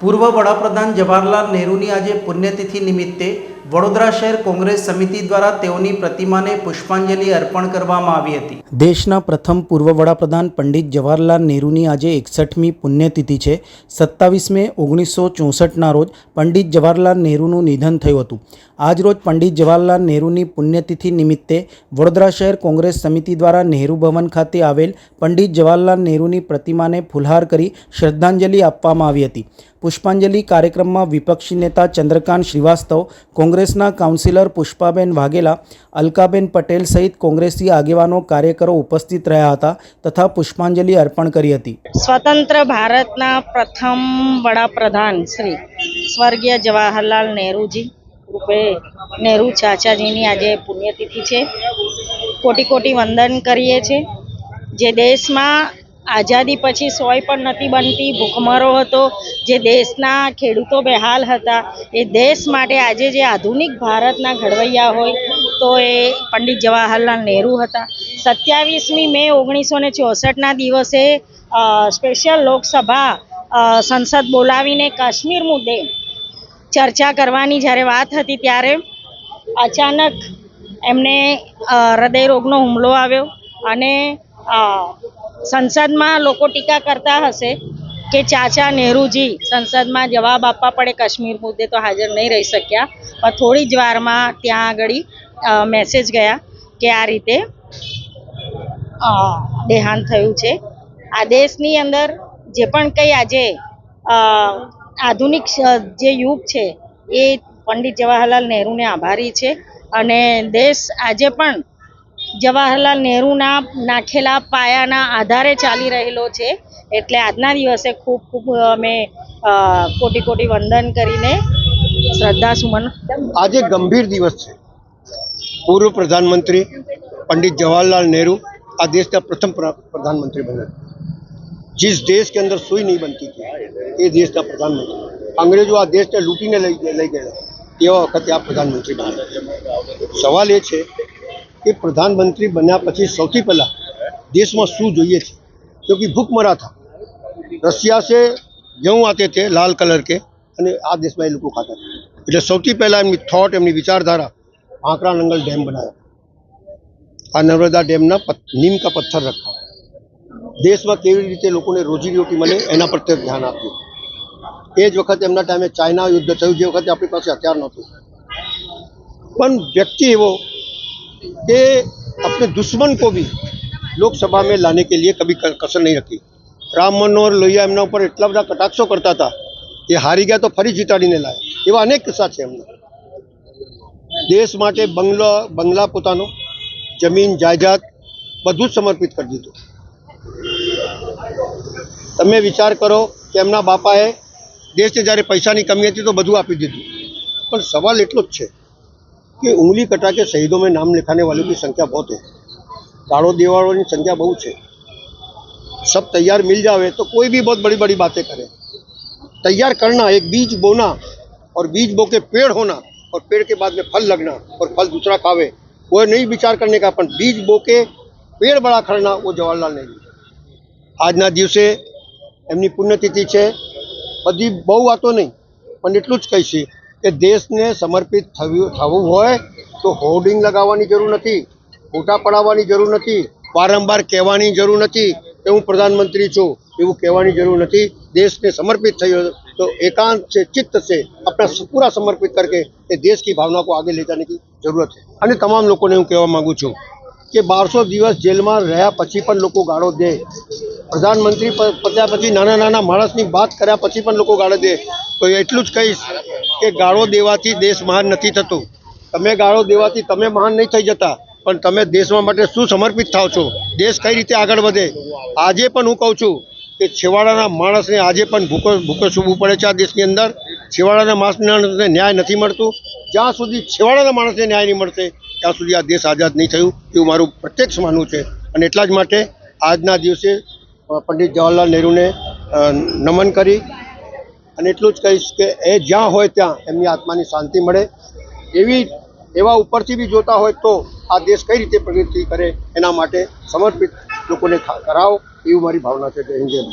પૂર્વ વડાપ્રધાન જવાહરલાલ નહેરુની આજે પુણ્યતિથિ નિમિત્તે વડોદરા શહેર કોંગ્રેસ સમિતિ દ્વારા તેઓની પ્રતિમાને પુષ્પાંજલિ અર્પણ કરવામાં આવી હતી. દેશના પ્રથમ પૂર્વ વડાપ્રધાન પંડિત જવાહરલાલ નહેરુની આજે એકસઠમી પુણ્યતિથિ છે. સત્તાવીસ મે ઓગણીસો ચોસઠના રોજ પંડિત જવાહરલાલ નહેરુનું નિધન થયું હતું. આજરોજ પંડિત જવાહરલાલ નહેરુની પુણ્યતિથિ નિમિત્તે વડોદરા શહેર કોંગ્રેસ સમિતિ દ્વારા નહેરુ ભવન ખાતે આવેલ પંડિત જવાહરલાલ નહેરુની પ્રતિમાને ફુલહાર કરી શ્રદ્ધાંજલિ આપવામાં આવી હતી. પુષ્પાંજલિ કાર્યક્રમમાં વિપક્ષી નેતા ચંદ્રકાંત શ્રીવાસ્તવ, કોંગ્રેસના કાઉન્સિલર પુષ્પાબેન વાઘેલા, અલકાબેન પટેલ સહિત કોંગ્રેસી આગેવાનો કાર્યકરો ઉપસ્થિત રહ્યા હતા તથા પુષ્પાંજલિ અર્પણ કરી હતી. સ્વતંત્ર ભારતના પ્રથમ વડાપ્રધાન શ્રી સ્વર્ગીય જવાહરલાલ નહેરુજી રૂપે નહેરુ ચાચાજીની આજે પુણ્યતિથિ છે. કોટી કોટી વંદન કરીએ છીએ. જે દેશમાં આઝાદી પછી સોય પણ નથી બનતી, ભૂખમરો હતો, જે દેશના ખેડૂતો બેહાલ હતા, એ દેશ માટે આજે જે આધુનિક ભારતના ઘડવૈયા હોય, તો એ પંડિત જવાહરલાલ નહેરુ હતા. સત્યાવીસમી મે ઓગણીસો ને ચોસઠના દિવસે સ્પેશિયલ લોકસભા સંસદ બોલાવીને કાશ્મીર મુદ્દે ચર્ચા કરવાની જ્યારે વાત હતી ત્યારે અચાનક એમને હૃદય હૃદયરોગનો હુમલો આવ્યો અને સંસદમાં લોકો ટીકા કરતા હશે કે ચાચા નહેરુજી સંસદમાં જવાબ આપવા પડે કાશ્મીર મુદ્દે તો હાજર નહીં રહી શક્યા. પણ થોડી જ વારમાં ત્યાં આગળ મેસેજ ગયા કે આ રીતે દેહાંત થયું છે. આ દેશની અંદર જે પણ કંઈ આજે આધુનિક શ- જે યુગ છે એ પંડિત જવાહરલાલ નહેરુને આભારી છે અને દેશ આજે પણ જવાહરલાલ નહેરુના નાખેલા પાયાના આધારે ચાલી રહેલો છે એટલે આજના દિવસે ખૂબ ખૂબ અમે અ, કોટી કોટી વંદન કરીને શ્રદ્ધાસુમન આજે ગંભીર દિવસ છે પૂર્વ પ્રધાનમંત્રી पंडित जवाहरलाल नेहरू આ દેશના પ્રથમ પ્ર- પ્રધાનમંત્રી બન્યા जिस देश के अंदर सुई नहीं बनती थी એ દેશના પ્રધાનમંત્રી. અંગ્રેજો આ દેશને લૂંટીને લઈ લઈ ગયેલા. તેવા વખતે આ પ્રધાનમંત્રી બન્યા. સવાલ એ છે કે પ્રધાનમંત્રી બન્યા પછી સૌથી પહેલાં દેશમાં શું જોઈએ છે? કે ભૂખમરા થા રશિયા સે ઘઉં આતે તે, લાલ કલર કે, અને આ દેશમાં એ લોકો ખાતા. એટલે સૌથી પહેલાં એમની થોટ એમની વિચારધારા આંકરા નંગલ ડેમ બનાવ્યા આ નર્મદા ડેમના નીમ કા પથ્થર રખા દેશમાં કેવી રીતે લોકોને રોજી રોટી મળે એના પર ધ્યાન આપ્યું. એ જ વખતે એમના ટાઈમે ચાઇના યુદ્ધ થયું જે વખતે આપણી પાસે હથિયાર નહોતું પણ વ્યક્તિ એવો कि अपने दुश्मन को भी लोकसभा में लाने के लिए कभी क- कसर नहीं रखी રામ મનોહર લોહિયા એમના ઉપર એટલા બધા કટાક્ષો કરતા હતા એ હારી ગયા તો ફરી જીતાડીને લાયા એવા અનેક કિસ્સા છે એમના દેશ માટે બંગલો બંગલા પોતાનો જમીન જાયદાદ બધું જ સમર્પિત કરી દીધું તમે વિચાર કરો કે એમના બાપાએ દેશને જ્યારે પૈસાની કમી હતી તો બધું આપી દીધું પણ સવાલ એટલો જ છે कि उंगली कटा के शहीदों में नाम लिखाने वालों की संख्या बहुत है गाड़ो देने वालों की संख्या बहुत है सब तैयार मिल जावे तो कोई भी बहुत बड़ी बड़ी बातें करे तैयार करना एक बीज बोना और बीज बो के पेड़ होना और पेड़ के बाद में फल लगना और फल दूसरा खावे वो नहीं विचार करने का પણ बीज बो के पेड़ बड़ा करना वो जवाहरलाल नेहरू આજના દિવસે એમની પુણ્યતિથિ છે બધી બહુ વાતો નહીં, પણ એટલું જ કહીશ કે દેશને સમર્પિત થવું થવું હોય તો હોર્ડિંગ લગાવવાની જરૂર નથી, ફોટા પડાવવાની જરૂર નથી, વારંવાર કહેવાની જરૂર નથી કે હું પ્રધાનમંત્રી છું, એવું કહેવાની જરૂર નથી. દેશને સમર્પિત થયો તો એકાંત છે, ચિત્ત છે, આપણા પૂરા સમર્પિત કરકે એ દેશ કી ભાવના કો આગે લે જાને કી જરૂરત છે. અને તમામ લોકોને હું કહેવા માગું છું કે બારસો દિવસ જેલમાં રહ્યા પછી પણ લોકો ગાળો દે. પ્રધાનમંત્રી પત્યા પછી નાના નાના માણસની વાત કર્યા પછી પણ લોકો ગાળો દે. તો એટલું જ કહીશ કે ગાળો દેવાથી દેશ મહાન નથી થતો. તમે ગાળો દેવાથી તમે મહાન નહીં થઈ જતા. પણ તમે દેશમાં માટે શું સમર્પિત થાવ છો? દેશ કઈ રીતે આગળ વધે? આજે પણ હું કહું છું કે છેવાડાના માણસને આજે પણ ભૂકો ભૂકો સૂવું પડે છે આ દેશની અંદર. છેવાડાના માણસને ન્યાય નથી મળતું. જ્યાં સુધી છેવાડાના માણસને ન્યાય નહીં મળશે, ત્યાં સુધી આ દેશ આઝાદ નહીં થયું એવું મારું પ્રત્યક્ષ માનવું છે. અને એટલા જ માટે આજના દિવસે પંડિત જવાહરલાલ નહેરુને નમન કરી અને એટલું જ કહીશ કે એ જ્યાં હોય ત્યાં એમની આત્માની શાંતિ મળે એવી, એવા ઉપરથી બી જોતા હોય તો આ દેશ કઈ રીતે પ્રગતિ કરે એના માટે સમર્પિત લોકોને કરાવો, એવી મારી ભાવના છે જય હિન્દ.